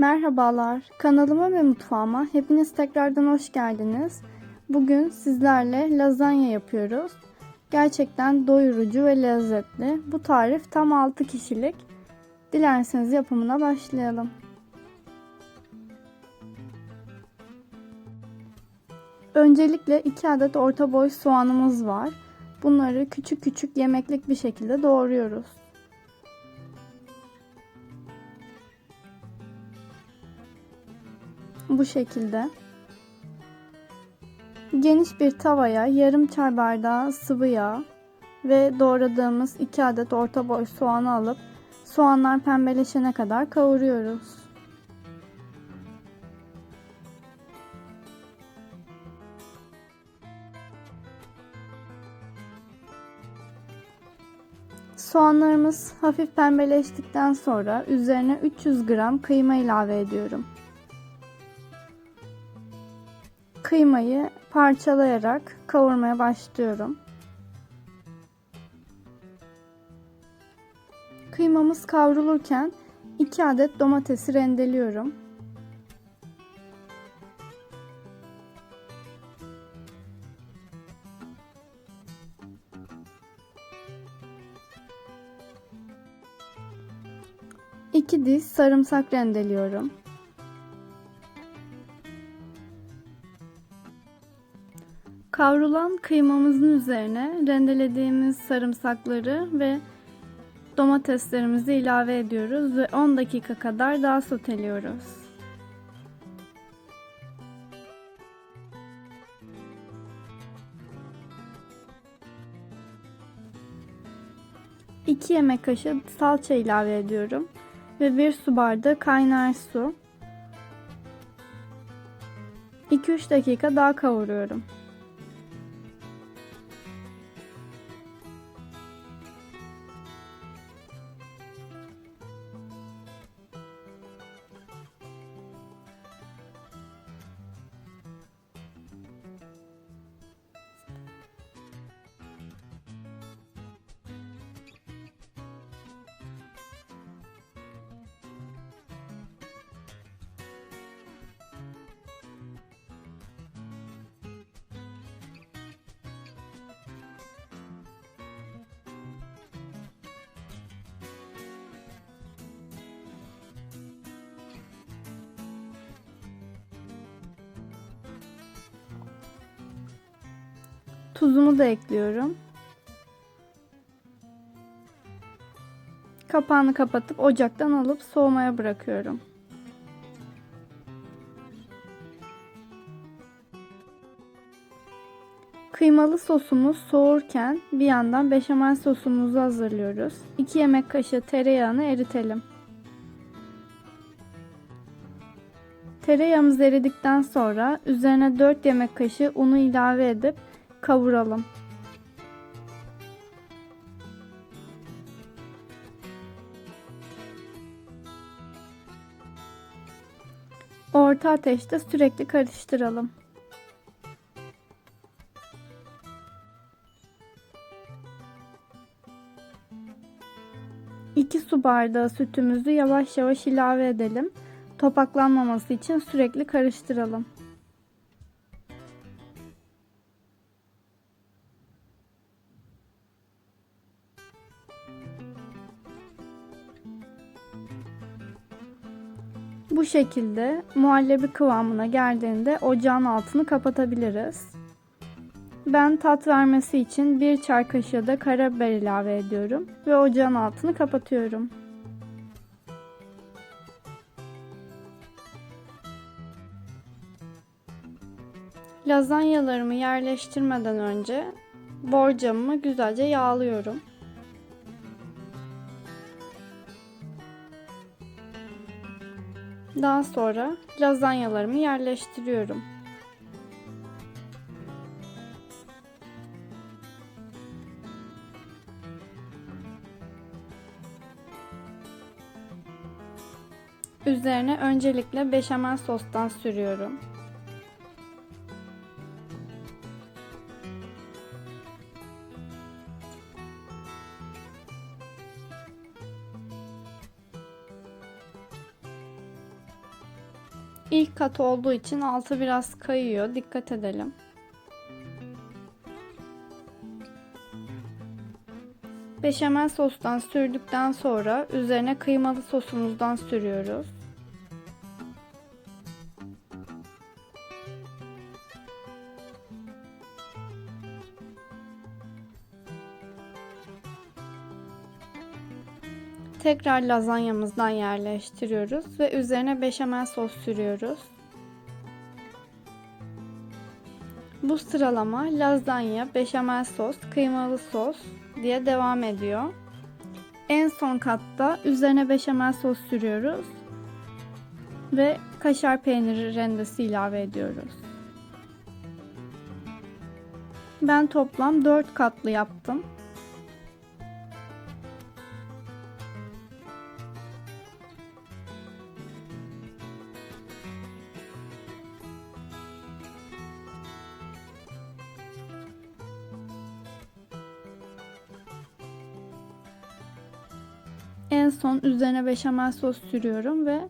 Merhabalar, kanalıma ve mutfağıma hepiniz tekrardan hoş geldiniz. Bugün sizlerle lazanya yapıyoruz. Gerçekten doyurucu ve lezzetli. Bu tarif tam 6 kişilik. Dilerseniz yapımına başlayalım. Öncelikle 2 adet orta boy soğanımız var. Bunları küçük küçük yemeklik bir şekilde doğruyoruz. Bu şekilde. Geniş bir tavaya yarım çay bardağı sıvı yağ ve doğradığımız 2 adet orta boy soğanı alıp soğanlar pembeleşene kadar kavuruyoruz. Soğanlarımız hafif pembeleştikten sonra üzerine 300 gram kıyma ilave ediyorum. Kıymayı parçalayarak kavurmaya başlıyorum. Kıymamız kavrulurken 2 adet domatesi rendeliyorum. İki diş sarımsak rendeliyorum. Kavrulan kıymamızın üzerine rendelediğimiz sarımsakları ve domateslerimizi ilave ediyoruz ve 10 dakika kadar daha soteliyoruz. İki yemek kaşığı salça ilave ediyorum ve bir su bardağı kaynar su. 2-3 dakika daha kavuruyorum. Tuzumu da ekliyorum. Kapağını kapatıp ocaktan alıp soğumaya bırakıyorum. Kıymalı sosumuz soğurken bir yandan beşamel sosumuzu hazırlıyoruz. 2 yemek kaşığı tereyağını eritelim. Tereyağımız eridikten sonra üzerine 4 yemek kaşığı unu ilave edip kavuralım. Orta ateşte sürekli karıştıralım. İki su bardağı sütümüzü yavaş yavaş ilave edelim. Topaklanmaması için sürekli karıştıralım. Bu şekilde muhallebi kıvamına geldiğinde ocağın altını kapatabiliriz. Ben tat vermesi için bir çay kaşığı da karabiber ilave ediyorum ve ocağın altını kapatıyorum. Lazanyalarımı yerleştirmeden önce borcamımı güzelce yağlıyorum. Daha sonra lazanyalarımı yerleştiriyorum. Üzerine öncelikle beşamel sostan sürüyorum. İlk kat olduğu için altı biraz kayıyor. Dikkat edelim. Beşamel sostan sürdükten sonra üzerine kıymalı sosumuzdan sürüyoruz. Tekrar lazanyamızdan yerleştiriyoruz ve üzerine beşamel sos sürüyoruz. Bu sıralama lazanya, beşamel sos, kıymalı sos diye devam ediyor. En son katta üzerine beşamel sos sürüyoruz ve kaşar peyniri rendesi ilave ediyoruz. Ben toplam 4 katlı yaptım. En son üzerine beşamel sos sürüyorum ve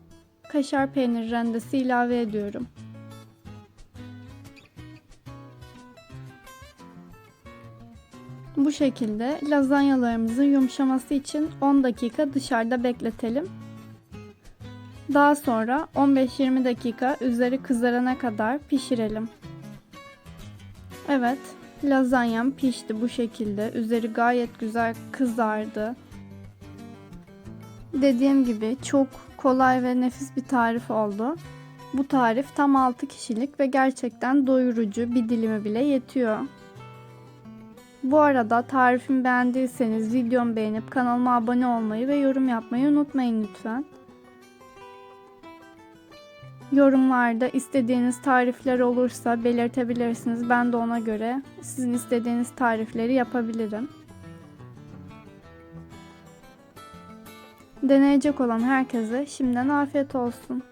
kaşar peynir rendesi ilave ediyorum. Bu şekilde lazanyalarımızın yumuşaması için 10 dakika dışarıda bekletelim. Daha sonra 15-20 dakika üzeri kızarana kadar pişirelim. Evet, lazanyam pişti bu şekilde. Üzeri gayet güzel kızardı. Dediğim gibi çok kolay ve nefis bir tarif oldu. Bu tarif tam 6 kişilik ve gerçekten doyurucu bir dilimi bile yetiyor. Bu arada tarifimi beğendiyseniz videomu beğenip kanalıma abone olmayı ve yorum yapmayı unutmayın lütfen. Yorumlarda istediğiniz tarifler olursa belirtebilirsiniz. Ben de ona göre sizin istediğiniz tarifleri yapabilirim. Deneyecek olan herkese şimdiden afiyet olsun.